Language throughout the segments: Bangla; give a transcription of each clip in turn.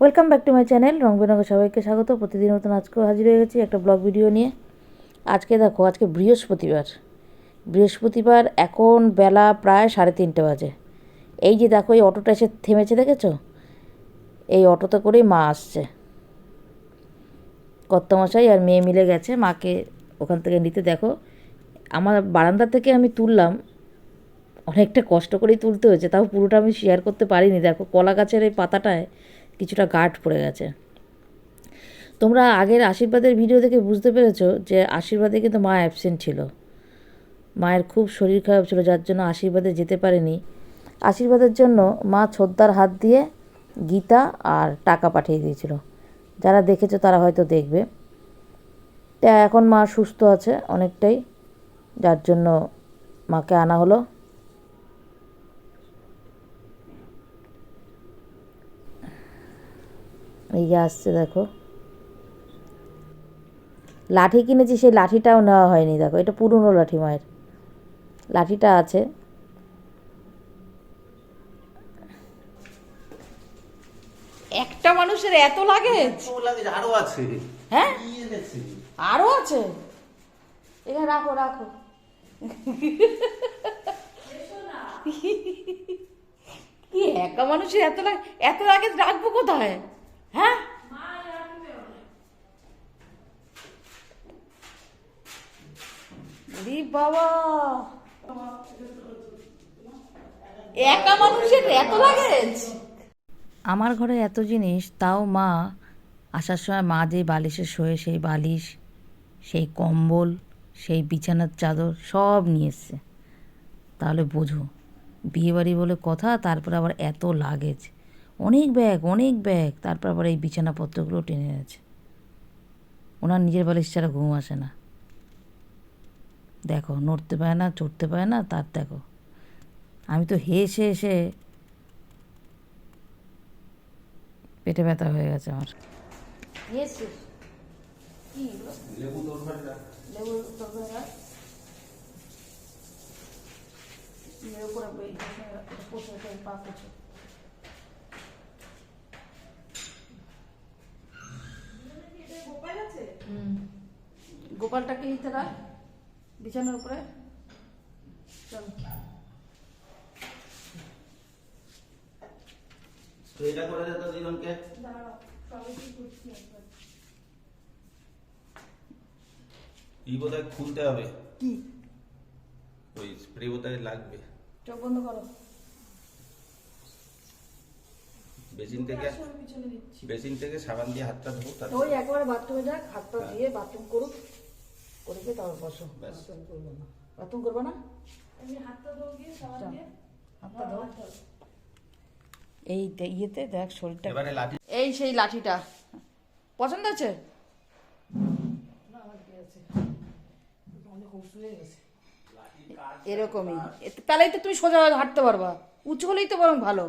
Welcome back to my channel রং সবাইকে স্বাগত। প্রতিদিন মতন আজকেও হাজির হয়ে গেছি একটা ব্লগ ভিডিও নিয়ে। আজকে দেখো, আজকে বৃহস্পতিবার। বৃহস্পতিবার এখন বেলা প্রায় সাড়ে তিনটে বাজে। এই যে দেখো, এই অটোটা এসে থেমেছে, দেখেছ? এই অটোতে করেই মা আসছে। কর্তামশাই আর মেয়ে মিলে গেছে, মাকে ওখান থেকে নিতে। দেখো, আমার বারান্দা থেকে আমি তুললাম, অনেকটা কষ্ট করেই তুলতে হয়েছে, তাও পুরোটা আমি শেয়ার করতে পারিনি। দেখো, কলা গাছের এই পাতাটায় কিছুটা গাঠ পড়ে গেছে। তোমরা আগের আশীর্বাদের ভিডিও দেখে বুঝতে পেরেছ যে আশীর্বাদে কিন্তু মা অ্যাবসেন্ট ছিল। মায়ের খুব শরীর খারাপ ছিল, যার জন্য আশীর্বাদে যেতে পারেনি। আশীর্বাদের জন্য মা ছোদ্দার হাত দিয়ে গীতা আর টাকা পাঠিয়ে দিয়েছিল। যারা দেখেছ তারা হয়তো দেখবে। তা এখন মা সুস্থ আছে অনেকটাই, যার জন্য মাকে আনা হলো। এই যে আসছে দেখো। লাঠি কিনেছি সেই লাঠিটাও নেওয়া হয়নি দেখো। এটা পুরনো লাঠি মায়ের। লাঠিটা আছে। একটা মানুষের এত লাগে আরও আছে। হ্যাঁ? আরও আছে? এখানে রাখো রাখো। কি একা মানুষের এত লাগে এত লাগে রাখব কোথায়? হ্যাঁ? আমার ঘরে এত জিনিস, তাও মা আসার সময় মা যে বালিশে শোয়ে সেই বালিশ, সেই কম্বল, সেই বিছানার চাদর সব নিয়ে তাহলে বোঝো, বিয়েবাড়ি বলে কথা, তারপর আবার এত লাগেজ অনেক ব্যাগ অনেক ব্যাগ। তারপর আবার এই বিছানাপত্রগুলো টেনে আছে ওনার নিজের বালিশ ছাড়া ঘুম আসে না। দেখো নড়তে পারে না চড়তে পারে না তার দেখো। আমি তো হেসে হেসে পেটে ব্যথা হয়ে গেছে আমার। লেবু তরকারি রাখ। লেবু তরকারি রাখ। এর উপরে এই এটা পোছে, এটা পা পোছে। হুম। গোপালটাকে নিতে রাখ বিছানার উপরে। চল। তো এটা করে দে তো জীবনকে। ই বোধহয় খুলতে হবে। কি? ওই স্প্রে বোধহয় লাগবে। চোখ বন্ধ করো। বেসিন থেকে বেসিন থেকে সাবান দিয়ে হাতটা ধোবো ওই একবারে বাথরুমে যাক হাত পা ধুয়ে বাথরুম করুক। করে তারপর বসো। বাথরুম করবে না। হাতটা দাও এই ইয়েতে দেখ শরীরটা এই সেই লাঠিটা। পছন্দ আছে? এরকমই। তাহলেই তো তুমি সোজা হাঁটতে পারবা। উঁচু হলেই তো বরং ভালো।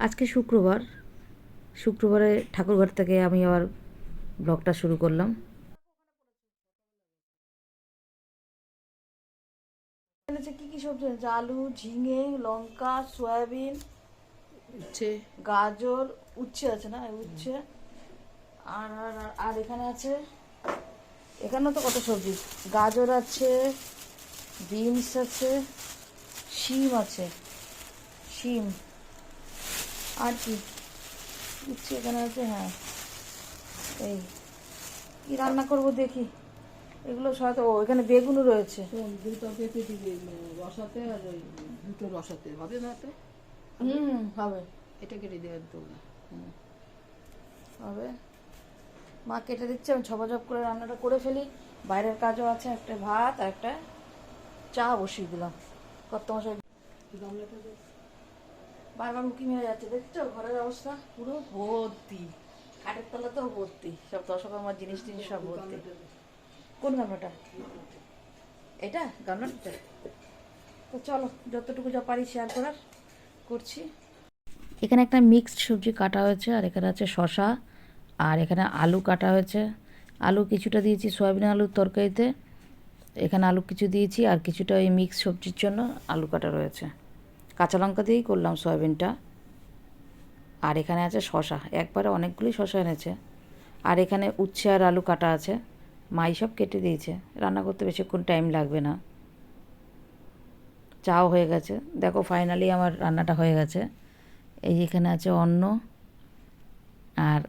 আজকে শুক্রবার। শুক্রবারে ঠাকুরঘর থেকে আমি আবার ব্লগটা শুরু করলাম। এনেছে কি কি সবজি এনেছে? আলু ঝিঙে লঙ্কা সয়াবিন উচ্ছে। গাজর উচ্ছে আছে না? উচ্ছে। আর আর আর- আর এখানে আছে এখানেও তো কত সবজি। গাজর আছে বিনস আছে শিম আছে। শিম। আর কি? উচ্ছে এখানে আছে হ্যাঁ। এই কি রান্না করব দেখি। এগুলো হয়তো ও এখানে বেগুনও রয়েছে। দুটো পেঁপে দিবে রসাতে আর ওই দুটো রসাতে। হবে না তো? হুম হবে। এটা কেটে দেওয়ার তো হবে। মা কেটে দিচ্ছে আমি ঝপাঝপ করে রান্নাটা করে ফেলি। বাইরের কাজও আছে একটা ভাত আর একটা চা বসিয়ে দিলাম। কত মশাই বারবার উকি মেরে যাচ্ছে, দেখছ? ঘরের অবস্থা পুরো ভর্তি। খাটের তলাতেও ভর্তি, সব দশক আমার জিনিস টিনিস সব ভর্তি। কোন গামলাটা এটা? গামলাটা তো চলো, যতটুকু যা পারি শেয়ার করার করছি। এখানে একটা মিক্সড সবজি কাটা হয়েছে, আর এখানে আছে শশা আর এখানে আলু কাটা হয়েছে। আলু কিছুটা দিয়েছি সয়াবিন আলুর তরকারিতে। এখানে আলু কিছু দিয়েছি, আর কিছুটা ওই মিক্স সবজির জন্য আলু কাটা রয়েছে। কাঁচা লঙ্কা দিয়েই করলাম সয়াবিনটা। আর এখানে আছে শশা একবারে অনেকগুলি শশা এনেছে। আর এখানে উচ্ছে আর আলু কাটা আছে। মাই সব কেটে দিয়েছে। রান্না করতে বেশিক্ষণ টাইম লাগবে না। চাও হয়ে গেছে। দেখো ফাইনালি আমার রান্নাটা হয়ে গেছে। এই এখানে আছে অন্ন আর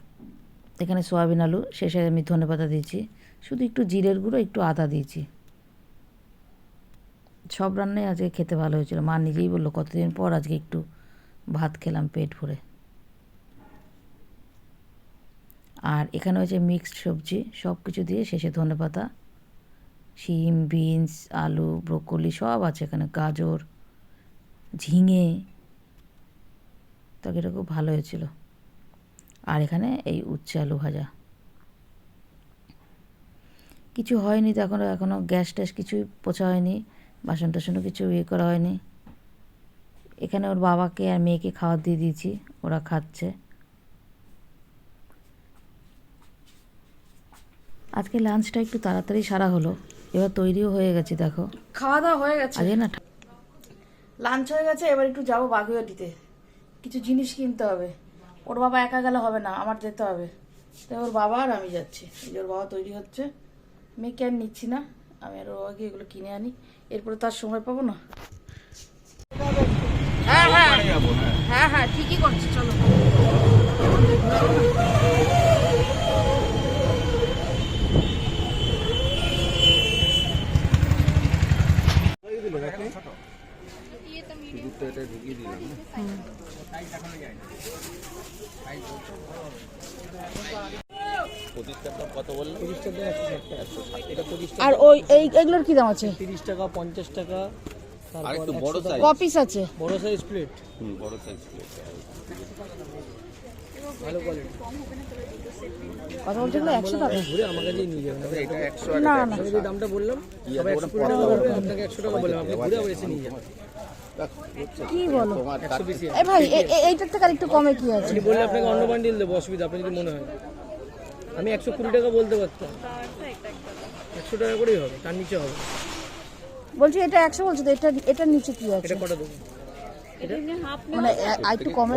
এখানে সোয়াবিন আলু। শেষে আমি ধনে পাতা দিয়েছি। শুধু একটু জিরের গুঁড়ো, একটু আদা দিয়েছি। সব রান্নাই আজকে খেতে ভালো হয়েছিল। মা নিজেই বলল, কতদিন পর আজকে একটু ভাত খেলাম পেট ভরে। আর এখানে হয়েছে মিক্সড সবজি সব কিছু দিয়ে শেষে ধনে পাতা, শিম বিনস আলু ব্রোকলি সব আছে এখানে, গাজর, ঝিঙে। তরকারিটা খুব ভালো হয়েছিল। আর এখানে এই উচ্ছে আলু ভাজা। কিছু হয়নি তো এখনও এখনও গ্যাস ট্যাস কিছুই পোছা হয়নি। বাসন টাসনও কিছু ইয়ে করা হয়নি। এখানে ওর বাবাকে আর মেয়েকে খাবার দিয়ে দিয়েছি ওরা খাচ্ছে। আজকে লাঞ্চটা একটু তাড়াতাড়ি সারা হলো এবার তৈরিও হয়ে গেছে দেখো। খাওয়া দাওয়া হয়ে গেছে। আজকে না লাঞ্চ হয়ে গেছে এবার একটু যাব বাগুইয়াটিতে। কিছু জিনিস কিনতে হবে। ওর বাবা একা গেলে হবে না আমার যেতে হবে। তাই ওর বাবা আর আমি যাচ্ছি। এই যে ওর বাবা তৈরি হচ্ছে। মেয়েকে আর নিচ্ছি না আমি আর ওর বাবাকে এগুলো কিনে আনি। এরপরে তো আর সময় পাবো না। হ্যাঁ হ্যাঁ। হ্যাঁ হ্যাঁ ঠিকই করছি চলো শুধু এটা ঢুকিয়ে দিলাম না? পঁচিশটা কত বললে আর ওই এই এগুলোর কি দাম আছে? তিরিশ টাকা পঞ্চাশ টাকা আর একটু বড় সাইজ কপিস আছে? বড় সাইজ প্লেট হুম বড় সাইজ প্লেট ভালো কোয়ালিটি কথা বলছিল একশো টাকা। ঘুরে আমার কাছেই নিয়ে যাবেন এটা একশো না না। আমি যে দামটা বললাম বলবে, আপনাকে একশো টাকা বললাম আপনি ঘুরে আবার এসে নিয়ে যাবেন কি বলো? তোমার একশো বেশি এ ভাই এ- এ- এইটার থেকে আর একটু কমে কি আছে? বললে আপনাকে অন্য বান্ডিল দেবো অসুবিধা আপনি যদি মনে হয়। আমি একশো কুড়ি টাকা বলতে পারতাম। একশো টাকা করেই হবে তার নিচে হবে। বলছি এটা একশো বলছো তো এটা এটার নিচে কি আছে? এটা কটা দেবো? মানে একটু কমে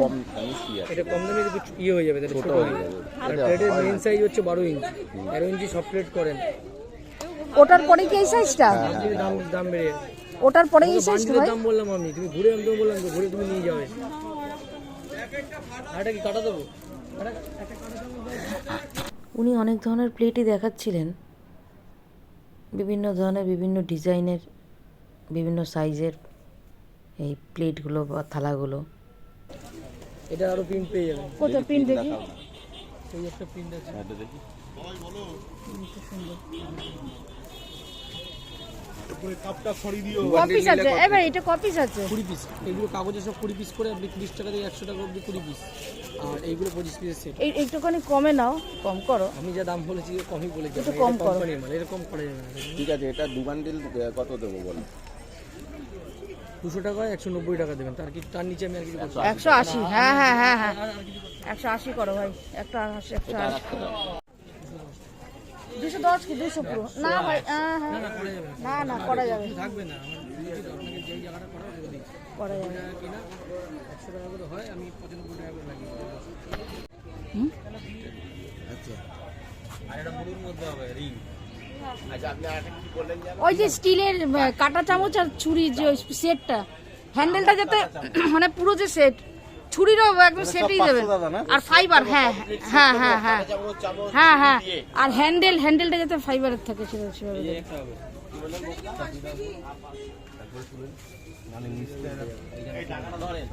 এটা কম দামে একটু ইয়ে হয়ে যাবে তাহলে ছোট হয়ে যাবে। আর প্লেটের মেন সাইজ হচ্ছে বারো ইঞ্চি তেরো ইঞ্চি সব প্লেট করেন। ওটার পরে কি এই সাইজটা আপনি দাম দাম বেড়ে ওটার পরে এই সাইজটা দাম বললাম আমি। তুমি ঘুরে আমি তোমাকে বললাম তো, ঘুরে তুমি নিয়ে যাবে আর কি কাটা দেবো? উনি অনেক ধরনের প্লেটই দেখাচ্ছিলেন। বিভিন্ন ধরনের বিভিন্ন ডিজাইনের বিভিন্ন সাইজের এই প্লেটগুলো বা থালাগুলো। এটা আরও পিন পেয়ে যাবেন। কত পিন দেখি? এই একটা এটা কপিস আছে। এবার এটা কপিস আছে। কুড়ি পিস এগুলো কাগজে সব কুড়ি পিস করে আপনি তিরিশ টাকা থেকে একশো টাকা অব্দি কুড়ি পিস আর এইগুলো পঁচিশ পিসের সেট এই একটুখানি কমে নাও কম করো। আমি যা দাম বলেছি কমই বলেছি। একটু কম করো। এরকম করা যাবে না। ঠিক আছে এটা দু বান্ডিল কত দেবো বলো? দুশো টাকা একশো নব্বই টাকা দেবেন। তার কি তার নিচে আমি আর কিছু একশো আশি। হ্যাঁ হ্যাঁ হ্যাঁ হ্যাঁ। একশো আশি করো ভাই। একটা আশি একশো আশি। দুশো দশ কি দুশো পুরো? না ভাই হ্যাঁ হ্যাঁ। না না করা যাবে থাকবে না করা হবে করা যাবে টাকা কিনা একশো টাকা করে হয় আমি পঁচানব্বই টাকা করে লাগিয়ে। আচ্ছা। আর এটা মুড়ির মধ্যে হবে রিং। আচ্ছা ওই যে স্টিলের কাঁটা চামচ আর ছুরি যে ওই সেটটা। হ্যান্ডেলটা যাতে মানে পুরো যে সেট। ছুরিরও একদম সেটই দেবে আর ফাইবার হ্যাঁ হ্যাঁ হ্যাঁ হ্যাঁ হ্যাঁ হ্যাঁ আর হ্যান্ডেল হ্যান্ডেলটা যাতে ফাইবারের থাকে সেটা সেভাবে মানে ধরেন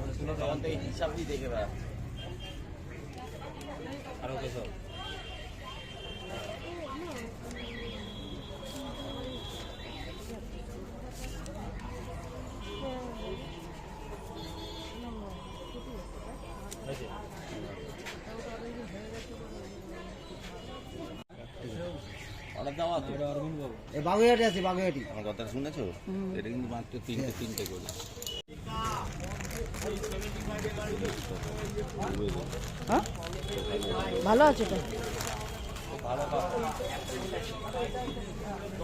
অর্ডার দেওয়া তো বাগুইহাটি আছে আমার কথা শুনেছো? এটা কিন্তু মাত্র তিনটে তিনটে করে। হ্যাঁ? ভালো আছে কাপ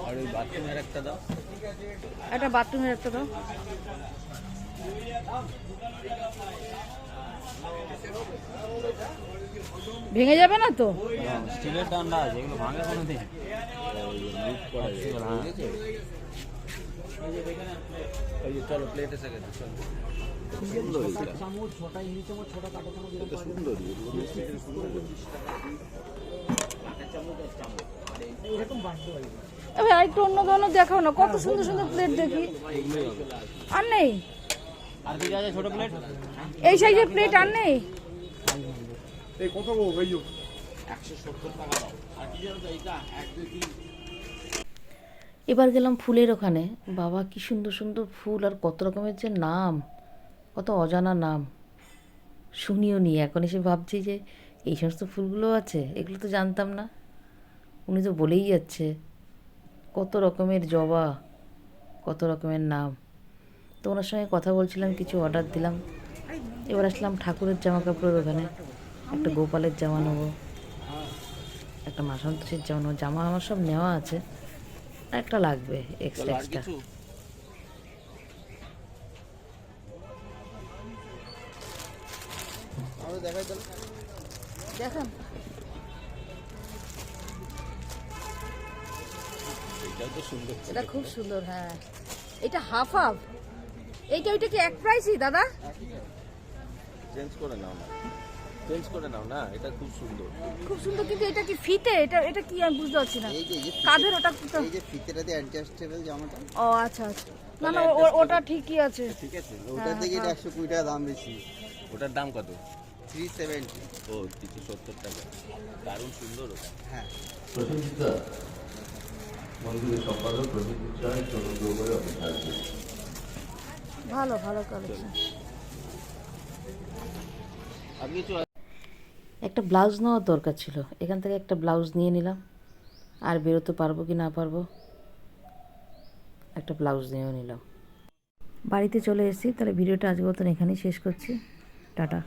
আর ওই বাথরুমের একটা দাও। একটা বাথরুমের একটা দাও। ভেঙে যাবে না তো? স্টিলের ডান্ডা আছে এগুলো ভাঙে কোনো দিন। ওই চলো প্লেট এসে গেছে চলো আরেকটু অন্য ধরনের দেখাও না কত সুন্দর সুন্দর প্লেট দেখি। আর নেই? আর কি আছে ছোট প্লেট এই সাইজের প্লেট আর নেই? এবার গেলাম ফুলের ওখানে। বাবা কি সুন্দর সুন্দর ফুল আর কত রকমের যে নাম। কত অজানা নাম। শুনিও নি এখন এসে ভাবছি যে এই সমস্ত ফুলগুলো আছে এগুলো তো জানতাম না। উনি তো বলেই যাচ্ছে কত রকমের জবা কত রকমের নাম। তো ওনার সঙ্গে কথা বলছিলাম, কিছু অর্ডার দিলাম। এবার আসলাম ঠাকুরের জামা কাপড়ের ওখানে একটা গোপালের জামা নেব, একটা মাসন্তোষের জামা নেব, জামা আমার সব নেওয়া আছে। একটা লাগবে এক্সট্রা এক্সট্রা এটা খুব সুন্দর হ্যাঁ। এটা হাফ হাফ এইটা ওইটা কি এক প্রাইসই দাদা? চেঞ্জ করে নাও না। চেঞ্জ করে নাও না এটা খুব সুন্দর। খুব সুন্দর কিন্তু এটা কি ফিতে? এটা এটা কি আমি বুঝতে পারছি না। এই যে যে কাঁধের ওটা তো এই যে ফিতেটা দিয়ে অ্যাডজাস্টেবল জামাটা। ও আচ্ছা আচ্ছা। না না ও- ওটা ঠিকই আছে। ঠিক আছে ওটার থেকে এটা একশো কুড়ি টাকা দাম বেশি। ওটার দাম কত? থ্রি সেভেন্টি ও তিনশো সত্তর টাকা। দারুণ সুন্দর ওটা। হ্যাঁ। প্রসেনজিৎদা মন্দিরের সম্পাদক রায় তরুণ গগৈ অপেক্ষা ভালো ভালো কালেকশন একটা ব্লাউজ নেওয়ার দরকার ছিল। এখান থেকে একটা ব্লাউজ নিয়ে নিলাম। আর বেরোতে পারব কি না পারব একটা ব্লাউজ নিয়েও নিলাম। বাড়িতে চলে এসেছি তাহলে ভিডিওটা আজ মতন এখানেই শেষ করছি। টাটা।